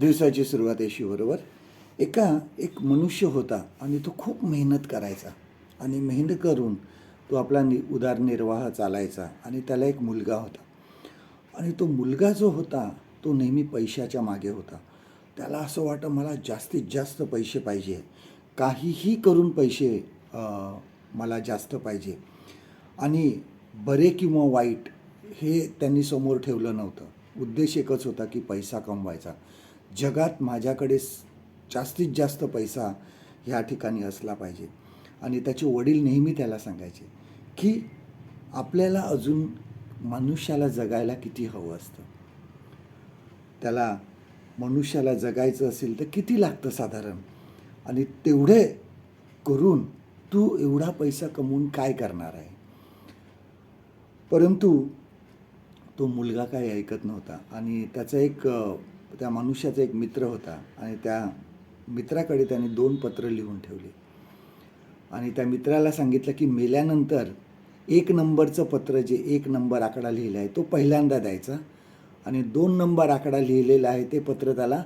दिवसाची सुरुवात अशी बरोबर? एका एक मनुष्य होता आणि तो खूप मेहनत करायचा. आणि मेहनत करून तो आपला नि उदारनिर्वाह चालायचा आणि त्याला एक मुलगा होता. आणि तो मुलगा जो होता तो नेहमी पैशाच्या मागे होता. त्याला असं वाटतं मला जास्तीत जास्त पैसे पाहिजे. काहीही करून पैसे मला जास्त पाहिजे. आणि बरे किंवा वाईट हे त्यांनी समोर ठेवलं नव्हतं. उद्देश एकच होता की पैसा कमवायचा. जगात माझ्याकडे जास्तीत जास्त पैसा ह्या ठिकाणी असला पाहिजे. आणि त्याचे वडील नेहमी त्याला सांगायचे की आपल्याला अजून मनुष्याला जगायला किती हवं असतं. त्याला मनुष्याला जगायचं असेल तर किती लागतं साधारण? आणि तेवढे करून तू एवढा पैसा कमवून काय करणार आहे? परंतु तो मुलगा काही ऐकत नव्हता आणि त्याचा एक त्या मनुष्याचा एक मित्र होता आणि त्या मित्राकडे त्याने दोन पत्र लिहून ठेवले. आणि त्या मित्राला सांगितलं की मेल्यानंतर एक नंबरचं पत्र जे एक नंबर आकडा लिहिला आहे तो पहिल्यांदा द्यायचा आणि दोन नंबर आकडा लिहिलेला आहे ते पत्र त्याला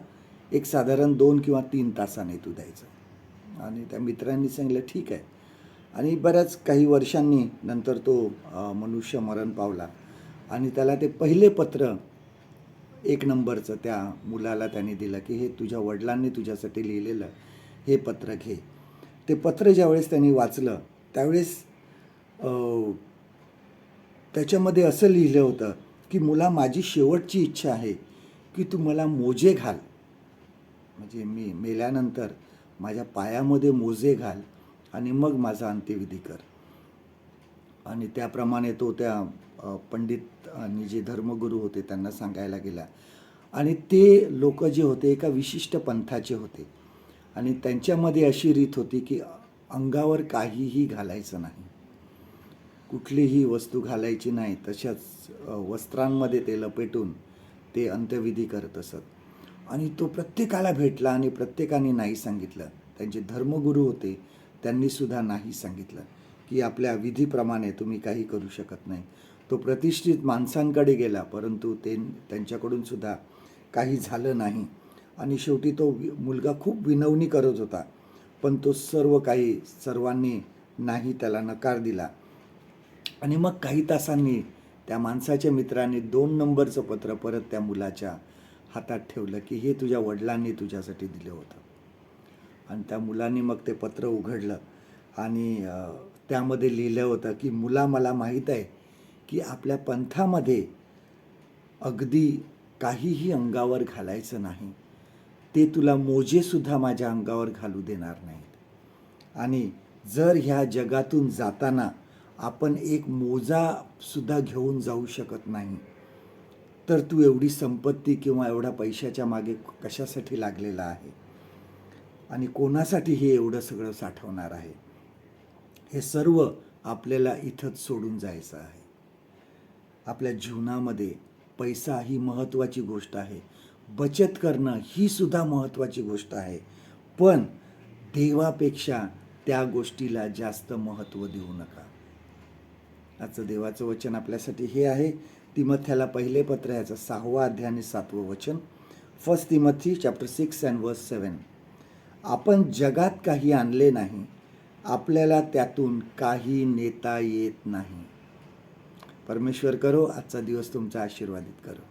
एक साधारण दोन किंवा तीन तासाने तू द्यायचं. आणि त्या मित्रांनी सांगितलं ठीक आहे. आणि बऱ्याच काही वर्षांनी नंतर तो मनुष्य मरण पावला आणि त्याला ते पहिले पत्र एक नंबरचं त्या मुलाला त्यांनी दिलं की हे तुझ्या वडिलांनी तुझ्यासाठी लिहिलेलं हे पत्र घे ते पत्र ज्यावेळेस त्यांनी वाचलं त्यावेळेस त्याच्यामध्ये असं लिहिलं होतं की मुला माझी शेवटची इच्छा आहे की तू मला मोजे घाल. म्हणजे मी मेल्यानंतर माझ्या पायामध्ये मोजे घाल आणि मग माझा अंत्यविधी कर. आणि त्याप्रमाणे तो त्या पंडित आणि जे धर्मगुरू होते त्यांना सांगायला गेला. आणि ते लोक जे होते एका विशिष्ट पंथाचे होते. आणि त्यांच्यामध्ये अशी रीत होती की अंगावर काहीही घालायचं नाही. कुठलीही वस्तू घालायची नाही. तशाच वस्त्रांमध्ये ते लपेटून ते अंत्यविधी करत असत. आणि तो प्रत्येकाला भेटला आणि प्रत्येकाने नाही सांगितलं. त्यांचे धर्मगुरू होते त्यांनीसुद्धा नाही सांगितलं. की आपल्या विधीप्रमाणे तुम्ही काही करू शकत नाही. तो प्रतिष्ठित माणसांकडे गेला परंतु ते त्यांच्याकडून सुद्धा काही झालं नाही. आणि शेवटी तो वि- मुलगा खूप विनवणी करत होता. पण तो सर्व काही सर्वांनी नाही त्याला नकार दिला. आणि मग काही तासांनी त्या माणसाच्या मित्राने दोन नंबरचं पत्र परत त्या मुलाच्या हातात ठेवलं की हे तुझ्या वडिलांनी तुझ्यासाठी दिलं होतं. आणि त्या मुलांनी मग ते पत्र उघडलं. आणि त्यामध्ये लिहिलं होतं की मुला मला माहीत आहे की आपल्या पंथामध्ये अगदी काहीही अंगावर घालायचं नाही. ते तुला मोजेसुद्धा माझ्या अंगावर घालू देणार नाहीत. आणि जर ह्या जगातून जाताना आपण एक मोजासुद्धा घेऊन जाऊ शकत नाही तर तू एवढी संपत्ती किंवा एवढा पैशाच्या मागे कशासाठी लागलेला आहे? आणि कोणासाठी हे एवढं सगळं साठवणार आहे? हे सर्व आपल्याला इथंच सोडून जायचं आहे. आपल्या जीवनामध्ये पैसा ही महत्त्वाची गोष्ट आहे. बचत करणं ही सुद्धा महत्त्वाची गोष्ट आहे. पण देवापेक्षा त्या गोष्टीला जास्त महत्त्व देऊ नका. आजचं देवाचं वचन आपल्यासाठी हे आहे. तिमथ्याला पहिले पत्र याचं सहावा अध्याय आणि सातवं वचन. First Timothy chapter six and verse seven आपण जगात काही आणले नाही आपल्याला त्यातून काही नेता येत नाही. परमेश्वर करो आजचा दिवस तुमचा आशीर्वादित करो.